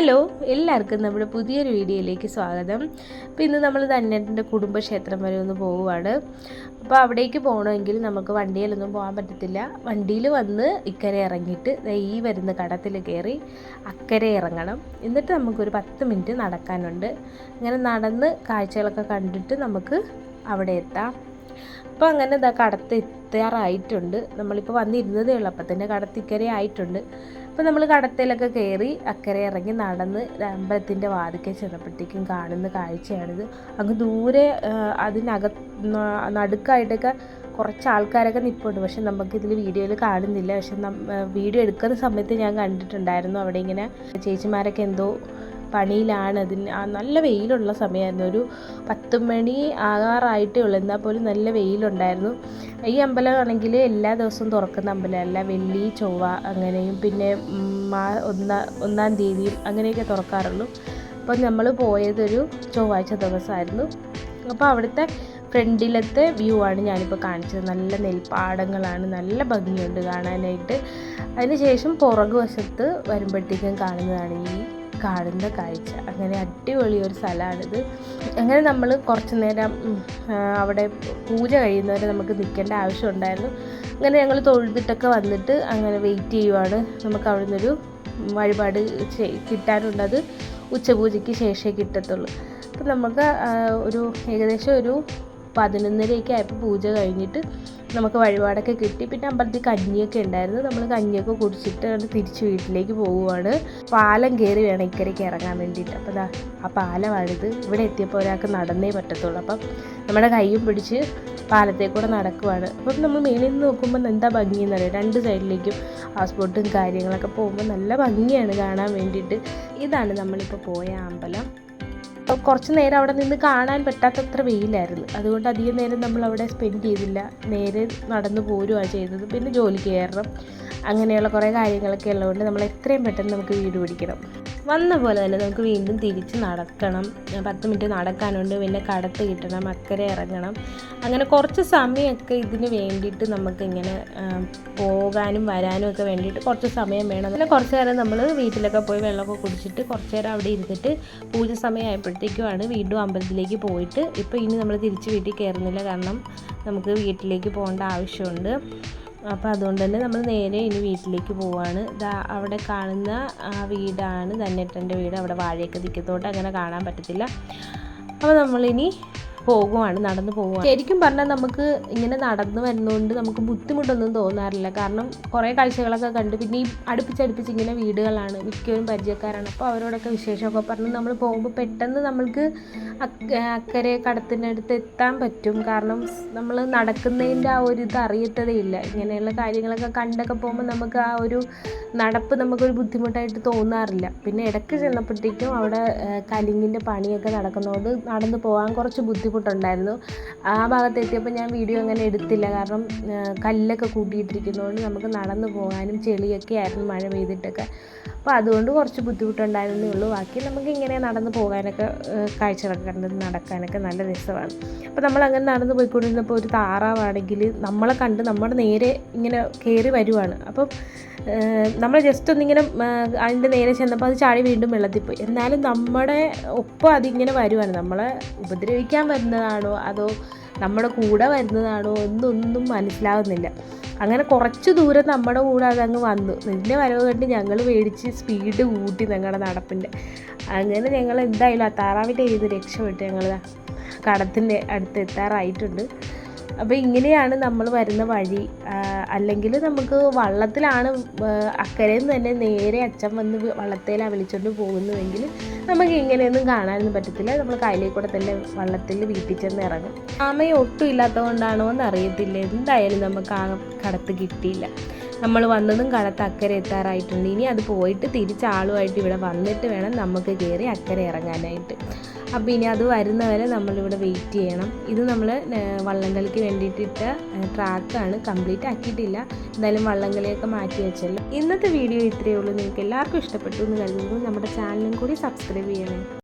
Hello എല്ലാവർക്കും നമ്മുടെ പുതിയൊരു വീഡിയോയിലേക്ക് സ്വാഗതം. അപ്പോൾ ഇന്ന് നമ്മൾ ധന്യന്റെ കുടുംബക്ഷേത്രം വരെ ഒന്ന് പോവുകയാണ് അപ്പോൾ അവിടേക്ക് പോകണമെങ്കിൽ നമുക്ക് വണ്ടിയിലൊന്നും പോകാൻ പറ്റത്തില്ല. വണ്ടിയിൽ വന്ന് ഇക്കരെ ഇറങ്ങിയിട്ട് ഈ വരുന്ന കടത്തിൽ കയറി അക്കരെ ഇറങ്ങണം. എന്നിട്ട് നമുക്കൊരു പത്ത് മിനിറ്റ് നടക്കാനുണ്ട്. അങ്ങനെ നടന്ന് കാഴ്ചകളൊക്കെ കണ്ടിട്ട് നമുക്ക് അവിടെ എത്താം. അപ്പോൾ അങ്ങനെ ഇതാ കടത്ത് എത്താറായിട്ടുണ്ട്. നമ്മളിപ്പോൾ വന്നിരുന്നതേ ഉള്ളൂ. അപ്പം തന്നെ കടത്തിക്കരെ ആയിട്ടുണ്ട്. അപ്പോൾ നമ്മൾ കടത്തിലൊക്കെ കയറി അക്കരെ ഇറങ്ങി നടന്ന് അമ്പലത്തിന്റെ വാതിക്കൽ ചെന്നപ്പോഴത്തേക്കും കാണുന്ന കാഴ്ചയാണിത്. അങ്ങ് ദൂരെ അതിനക നടുക്കായിട്ടൊക്കെ കുറച്ച് ആൾക്കാരൊക്കെ നിൽപ്പുണ്ട് പക്ഷെ നമുക്കിതിൽ വീഡിയോയിൽ കാണുന്നില്ല. പക്ഷെ വീഡിയോ എടുക്കുന്ന സമയത്ത് ഞാൻ കണ്ടിട്ടുണ്ടായിരുന്നു. അവിടെ ഇങ്ങനെ ചേച്ചിമാരൊക്കെ എന്തോ പണിയിലാണ്. അതിന് നല്ല വെയിലുള്ള സമയമായിരുന്നു. ഒരു പത്ത് മണി ആകാറായിട്ടേ ഉള്ളൂ. എന്നാൽ പോലും നല്ല വെയിലുണ്ടായിരുന്നു. ഈ അമ്പലമാണെങ്കിൽ എല്ലാ ദിവസവും തുറക്കുന്ന അമ്പലമല്ല. വെള്ളി ചൊവ്വ അങ്ങനെയും പിന്നെ മാ- ഒന്നാം ഒന്നാം തീയതിയും അങ്ങനെയൊക്കെ തുറക്കാറുള്ളൂ. അപ്പോൾ നമ്മൾ പോയതൊരു ചൊവ്വാഴ്ച ദിവസമായിരുന്നു. അപ്പോൾ അവിടുത്തെ ഫ്രണ്ടിലത്തെ വ്യൂ ആണ് ഞാനിപ്പോൾ കാണിച്ചത്. നല്ല നെൽപ്പാടങ്ങളാണ്. നല്ല ഭംഗിയുണ്ട് കാണാനായിട്ട്. അതിനുശേഷം പുറകു വശത്ത് വരുമ്പോഴത്തേക്കും കാണുന്നതാണ് ഈ കാണുന്ന കാഴ്ച. അങ്ങനെ അടിപൊളി ഒരു സ്ഥലമാണിത്. അങ്ങനെ നമ്മൾ കുറച്ച് നേരം അവിടെ പൂജ കഴിയുന്നവരെ നമുക്ക് നിൽക്കേണ്ട ആവശ്യം ഉണ്ടായിരുന്നു അങ്ങനെ ഞങ്ങൾ തൊഴുതിട്ടൊക്കെ വന്നിട്ട് അങ്ങനെ വെയിറ്റ് ചെയ്യുവാണ്. നമുക്ക് അവിടെ നിന്നൊരു വഴിപാട് കിട്ടാനുള്ളത് ഉച്ചപൂജയ്ക്ക് ശേഷമേ കിട്ടത്തുള്ളൂ. അപ്പം നമുക്ക് ഒരു ഏകദേശം ഒരു പതിനൊന്നരയൊക്കെ ആയപ്പോൾ പൂജ കഴിഞ്ഞിട്ട് നമുക്ക് വഴിപാടൊക്കെ കിട്ടി. പിന്നെ അമ്പലത്തിൽ കഞ്ഞിയൊക്കെ ഉണ്ടായിരുന്നു. നമ്മൾ കഞ്ഞിയൊക്കെ കുടിച്ചിട്ട് തിരിച്ച് വീട്ടിലേക്ക് പോവുകയാണ് പാലം കയറി വേണം ഇക്കരയ്ക്ക് ഇറങ്ങാൻ വേണ്ടിയിട്ട്. അപ്പോൾ ദാ ആ പാലമാണിത്. ഇവിടെ എത്തിയപ്പോൾ ഒരാൾക്ക് നടന്നേ പറ്റത്തുള്ളൂ. അപ്പം നമ്മുടെ കൈയും പിടിച്ച് പാലത്തെ കൂടെ നടക്കുവാണ്. അപ്പം നമ്മൾ മേളിൽ നിന്ന് നോക്കുമ്പോൾ എന്താ ഭംഗിയെന്ന് അറിയാം രണ്ട് സൈഡിലേക്കും ഹൗസ് ബോട്ടും കാര്യങ്ങളൊക്കെ പോകുമ്പോൾ നല്ല ഭംഗിയാണ് കാണാൻ വേണ്ടിയിട്ട്. ഇതാണ് നമ്മളിപ്പോൾ പോയ അമ്പലം. അപ്പോൾ കുറച്ച് നേരം അവിടെ നിന്ന് കാണാൻ പറ്റാത്തത്ര വെയിലായിരുന്നു. അതുകൊണ്ട് അധികം നേരം നമ്മൾ അവിടെ സ്പെൻഡ് ചെയ്തില്ല. നേരെ നടന്നു പോരുകയാണ് ചെയ്തത്. പിന്നെ ജോലിക്ക് കയറണം. അങ്ങനെയുള്ള കുറേ കാര്യങ്ങളൊക്കെ ഉള്ളതുകൊണ്ട് നമ്മൾ എത്രയും പെട്ടെന്ന് നമുക്ക് വീട് പിടിക്കണം. വന്ന പോലെ തന്നെ നമുക്ക് വീണ്ടും തിരിച്ച് നടക്കണം. പത്ത് മിനിറ്റ് നടക്കാനുണ്ട് പിന്നെ കടത്ത് കിട്ടണം അക്കരെ ഇറങ്ങണം. അങ്ങനെ കുറച്ച് സമയമൊക്കെ ഇതിന് വേണ്ടിയിട്ട് നമുക്ക് ഇങ്ങനെ പോകാനും വരാനും ഒക്കെ വേണ്ടിയിട്ട് കുറച്ച് സമയം വേണം. പിന്നെ കുറച്ച് നേരം നമ്മൾ വീട്ടിലൊക്കെ പോയി വെള്ളമൊക്കെ കുടിച്ചിട്ട് കുറച്ച് നേരം അവിടെ ഇരുന്നിട്ട് പൂജ സമയമായപ്പോഴത്തേക്കുമാണ് വീണ്ടും അമ്പലത്തിലേക്ക് പോയിട്ട്. ഇപ്പോൾ ഇനി നമ്മൾ തിരിച്ച് വീട്ടിൽ കയറുന്നില്ല. കാരണം നമുക്ക് വീട്ടിലേക്ക് പോകേണ്ട ആവശ്യമുണ്ട്. അപ്പോൾ അതുകൊണ്ട് തന്നെ നമ്മൾ നേരെ ഇനി വീട്ടിലേക്ക് പോവാണ്. ഇതാ അവിടെ കാണുന്ന ആ വീടാണ് ധന്യേട്ടന്റെ വീട്. അവിടെ വാഴയൊക്കെ നിൽക്കുന്നതുകൊണ്ട് അങ്ങനെ കാണാൻ പറ്റത്തില്ല. അപ്പോൾ നമ്മളിനി പോകുവാണ് നടന്നു പോകുവാണ്. ശരിക്കും പറഞ്ഞാൽ നമുക്ക് ഇങ്ങനെ നടന്നു വരുന്നതുകൊണ്ട് നമുക്ക് ബുദ്ധിമുട്ടൊന്നും തോന്നാറില്ല. കാരണം കുറേ കാഴ്ചകളൊക്കെ കണ്ട് പിന്നെ ഈ അടുപ്പിച്ചടുപ്പിച്ച് ഇങ്ങനെ വീടുകളാണ് മിക്കവരും പരിചയക്കാരാണ്. അപ്പോൾ അവരോടൊക്കെ വിശേഷമൊക്കെ പറഞ്ഞ് നമ്മൾ പോകുമ്പോൾ പെട്ടെന്ന് നമ്മൾക്ക് അക്ക അക്കരെ കടത്തിനടുത്ത് എത്താൻ പറ്റും. കാരണം നമ്മൾ നടക്കുന്നതിന്റെ ആ ഒരു ഇത് അറിയത്തതേ ഇല്ല. ഇങ്ങനെയുള്ള കാര്യങ്ങളൊക്കെ കണ്ടൊക്കെ പോകുമ്പോൾ നമുക്ക് ആ ഒരു നടപ്പ് നമുക്കൊരു ബുദ്ധിമുട്ടായിട്ട് തോന്നാറില്ല. പിന്നെ ഇടയ്ക്ക് ചെന്നപ്പോഴത്തേക്കും അവിടെ കലിങ്ങിന്റെ പണിയൊക്കെ നടക്കുന്നതുകൊണ്ട് നടന്നു പോകാൻ കുറച്ച് ബുദ്ധിമുട്ടുണ്ടായിരുന്നു. ആ ഭാഗത്ത് എത്തിയപ്പോൾ ഞാൻ വീഡിയോ അങ്ങനെ എടുത്തില്ല. കാരണം കല്ലൊക്കെ കൂട്ടിയിട്ടിരിക്കുന്നതുകൊണ്ട് നമുക്ക് നടന്നു പോകാനും ചെളിയൊക്കെ ആയിരുന്നു മഴ പെയ്തിട്ടൊക്കെ. അപ്പോൾ അതുകൊണ്ട് കുറച്ച് ബുദ്ധിമുട്ടുണ്ടായിരുന്നേ ഉള്ളൂ. ബാക്കി നമുക്ക് ഇങ്ങനെ നടന്നു പോകാനൊക്കെ കാഴ്ചകളൊക്കെ കണ്ട് നടക്കാനൊക്കെ നല്ല രസമാണ്. അപ്പോൾ നമ്മൾ അങ്ങനെ നടന്നു പോയിക്കൊണ്ടിരുന്നപ്പോൾ ഒരു താറാവാണെങ്കിൽ നമ്മളെ കണ്ട് നമ്മുടെ നേരെ ഇങ്ങനെ കയറി വരുവാണ്. അപ്പം നമ്മൾ ജസ്റ്റ് ഒന്നിങ്ങനെ അതിന്റെ നേരെ ചെന്നപ്പോൾ അത് ചാടി വീണ്ടും വെള്ളത്തിൽ പോയി. എന്നാലും നമ്മുടെ ഒപ്പം അതിങ്ങനെ വരുവാണ്. നമ്മളെ ഉപദ്രവിക്കാൻ വരുന്നതാണോ? അതോ നമ്മുടെ കൂടെ വരുന്നതാണോ? എന്നൊന്നും മനസ്സിലാവുന്നില്ല. അങ്ങനെ കുറച്ച് ദൂരം നമ്മുടെ കൂടെ അതങ്ങ് വന്നു. നിന്നെ വരവ് കണ്ട് ഞങ്ങൾ മേടിച്ച് സ്പീഡ് കൂട്ടി ഞങ്ങളുടെ നടപ്പിന്റെ അങ്ങനെ ഞങ്ങൾ എന്തായാലും ആ താറാവിന്റെ ചെയ്ത് രക്ഷപ്പെട്ട് ഞങ്ങൾ കടത്തിന്റെ അടുത്ത് എത്താറായിട്ടുണ്ട്. അപ്പോൾ ഇങ്ങനെയാണ് നമ്മൾ വരുന്ന വഴി. അല്ലെങ്കിൽ നമുക്ക് വള്ളത്തിലാണ് അക്കരയിൽ നിന്ന് തന്നെ നേരെ അച്ഛൻ വന്ന് വള്ളത്തേലാണ് വിളിച്ചുകൊണ്ട് പോകുന്നുവെങ്കിൽ നമുക്ക് ഇങ്ങനെയൊന്നും കാണാനൊന്നും പറ്റത്തില്ല. നമ്മൾ കയ്യിലെ കൂടെ തന്നെ വള്ളത്തിൽ വീട്ടിൽ ചെന്ന് ഇറങ്ങും. ആമയെ ഒട്ടും ഇല്ലാത്തതുകൊണ്ടാണോ എന്ന് അറിയത്തില്ല എന്തായാലും നമുക്ക് ആ കടത്ത് കിട്ടിയില്ല. നമ്മൾ വന്നതും കടത്ത് അക്കരെ എത്താറായിട്ടുണ്ട്. ഇനി അത് പോയിട്ട് തിരിച്ച് ആളുമായിട്ട് ഇവിടെ വന്നിട്ട് വേണം നമുക്ക് കയറി അക്കരെ ഇറങ്ങാനായിട്ട്. അപ്പോൾ ഇനി അത് വരുന്നവരെ നമ്മളിവിടെ വെയിറ്റ് ചെയ്യണം. ഇത് നമ്മൾ വള്ളംകളിക്ക് വേണ്ടിയിട്ടിട്ട ട്രാക്കാണ് കംപ്ലീറ്റ് ആക്കിയിട്ടില്ല. എന്തായാലും വള്ളംകളിയൊക്കെ മാറ്റി വെച്ചല്ലോ. ഇന്നത്തെ വീഡിയോ ഇത്രയേ ഉള്ളൂ. നിങ്ങൾക്ക് എല്ലാവർക്കും ഇഷ്ടപ്പെട്ടു എന്ന് കരുതുന്നു. നമ്മുടെ ചാനലും കൂടി സബ്സ്ക്രൈബ് ചെയ്യണേ.